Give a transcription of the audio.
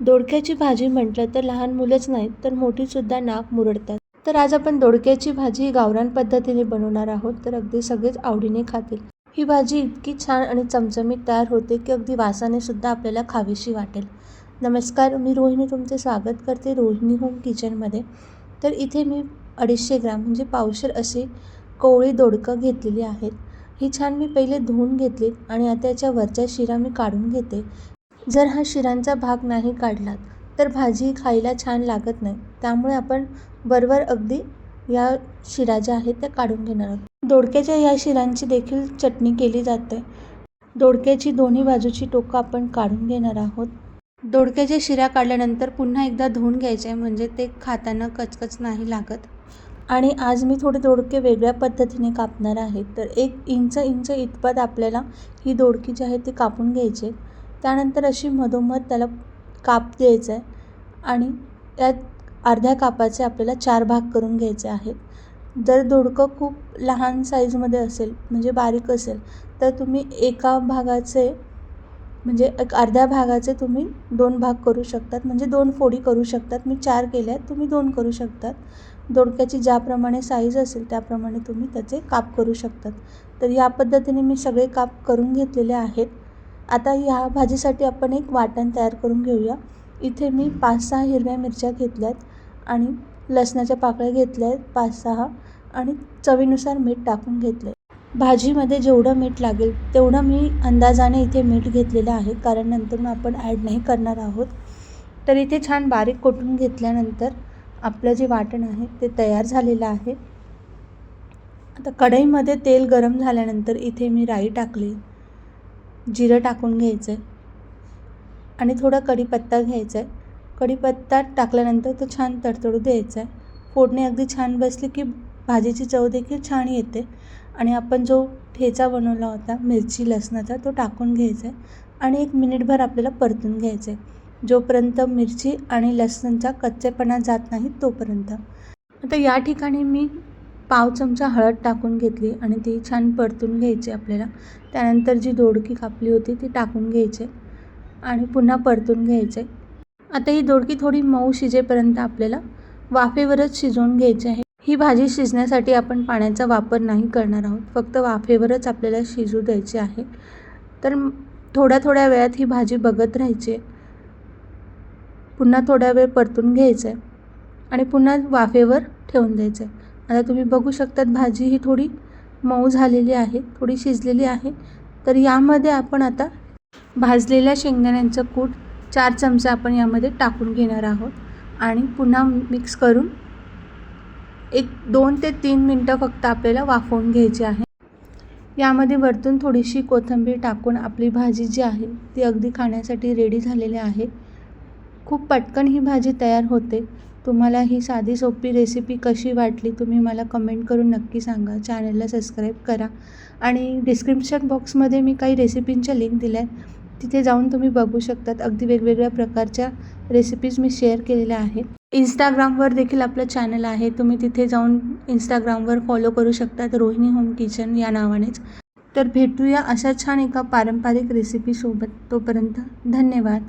दोडक्याची भाजी म्हटलं तर लहान मुलंच नाहीत तर मोठीसुद्धा नाक मुरडतात. तर आज आपण दोडक्याची भाजी गावरान पद्धतीने बनवणार आहोत तर अगदी सगळेच आवडीने खातील. ही भाजी इतकी छान आणि चमचमीत तयार होते की अगदी वासाने सुद्धा आपल्याला खावीशी वाटेल. नमस्कार मी रोहिणी तुमचे स्वागत करते रोहिणी होम किचनमध्ये. तर इथे मी अडीचशे ग्राम म्हणजे पावशेर असे कोवळी दोडकं घेतलेली आहेत. ही छान मी पहिले धुवून घेतली आणि आता याच्या वरच्या शिरा मी काढून घेते. जर हा शिरांचा भाग नाही काढलात तर भाजी खायला छान लागत नाही. त्यामुळे आपण वरवर अगदी या शिरा ज्या आहेत त्या काढून घेणार आहोत. दोडक्याच्या या शिरांची देखील चटणी केली जाते. दोडक्याची दोन्ही बाजूची टोकं आपण काढून घेणार आहोत. दोडक्याच्या शिरा काढल्यानंतर पुन्हा एकदा धुवून घ्यायचे आहे म्हणजे ते खाताना कचकच नाही लागत. आणि आज मी थोडे दोडके वेगळ्या पद्धतीने कापणार आहे. तर एक इंच इंच इतपत आपल्याला ही दोडकी जी आहे ती कापून घ्यायची आहे. त्यानंतर अशी मधोमध त्याला काप द्यायचा आहे आणि त्यात अर्ध्या कापाचे आपल्याला चार भाग करून घ्यायचे आहेत. जर दोडकं खूप लहान साईजमध्ये असेल म्हणजे बारीक असेल तर तुम्ही एका भागाचे म्हणजे एक अर्ध्या भागाचे तुम्ही दोन भाग करू शकतात. म्हणजे दोन फोडी करू शकतात. मी चार केल्या आहेत तुम्ही दोन करू शकतात. दोडक्याची ज्याप्रमाणे साईज असेल त्याप्रमाणे तुम्ही त्याचे काप करू शकतात. तर या पद्धतीने मी सगळे काप करून घेतलेले आहेत. आता ह्या भाजीसाठी आपण एक वाटण तयार करून घेऊया. इथे मी पाच सहा हिरव्या मिरच्या घेतल्यात आणि लसणाच्या पाकळ्या घेतल्या आहेत पाच सहा आणि चवीनुसार मीठ टाकून घेतलं आहे भाजीमध्ये जेवढं मीठ लागेल तेवढं मी अंदाजाने इथे मीठ घेतलेलं आहे कारण नंतर मग आपण ॲड नाही करणार आहोत. तर इथे छान बारीक कोटून घेतल्यानंतर आपलं जे वाटण आहे ते तयार झालेलं आहे. आता कढईमध्ये तेल गरम झाल्यानंतर इथे मी राई टाकली. जिरं टाकून घ्यायचं आहे आणि थोडा कढीपत्ता घ्यायचा आहे कढीपत्ता टाकल्यानंतर तो छान तडतडू द्यायचा आहे फोडणी अगदी छान बसली की भाजीची चव देखील छान येते. आणि आपण जो ठेचा बनवला होता मिरची लसणाचा तो टाकून घ्यायचा आहे आणि एक मिनिटभर आपल्याला परतून घ्यायचं आहे जोपर्यंत मिरची आणि लसणचा कच्चेपणा जात नाही तोपर्यंत. आता या ठिकाणी मी पाव चमचा हळद टाकून घेतली आणि ती छान परतून घ्यायची आपल्याला. त्यानंतर जी दोडकी कापली होती ती टाकून घ्यायची आणि पुन्हा परतून घ्यायचे. आता ही दोडकी थोडी मऊ शिजेपर्यंत आपल्याला वाफेवरच शिजवून घ्यायची आहे. ही भाजी शिजण्यासाठी आपण पाण्याचा वापर नाही करणार आहोत. फक्त वाफेवरच आपल्याला शिजू द्यायची आहे. तर थोड्या थोड्या वेळात ही भाजी बघत राहायची आहे. पुन्हा थोड्या वेळ परतून घ्यायचं आहे आणि पुन्हा वाफेवर ठेवून द्यायचं आहे आता तुम्ही बघू शकतात भाजी ही थोडी मऊ झालेली आहे थोडी शिजलेली आहे. तर यामध्ये आपण आता भाजलेल्या शेंगदाण्यांचं कूट चार चमचे आपण यामध्ये टाकून घेणार आहोत. आणि पुन्हा मिक्स करून एक दोन ते तीन मिनटं फक्त आपल्याला वाफवून घ्यायची आहे. यामध्ये वरतून थोडीशी कोथिंबीर टाकून आपली भाजी जी आहे ती अगदी खाण्यासाठी रेडी झालेली आहे. खूप पटकन ही भाजी तयार होते. तुम्हाला ही साधी सोपी रेसिपी कशी वाटली तुम्ही मला कमेंट करून नक्की सांगा. चॅनलला सबस्क्राईब करा. आणि डिस्क्रिप्शन बॉक्समध्ये मी काही रेसिपींच्या लिंक दिल्या आहेत तिथे जाऊन तुम्ही बघू शकतात. अगदी वेगवेगळ्या प्रकारच्या रेसिपीज मी शेअर केलेल्या आहेत. इंस्टाग्रामवर देखील आपलं चॅनल आहे. तुम्ही तिथे जाऊन इंस्टाग्रामवर फॉलो करू शकतात. रोहिणी होम किचन या नावानेच. तर भेटूया अशा छान एका पारंपरिक रेसिपीसोबत तोपर्यंत धन्यवाद.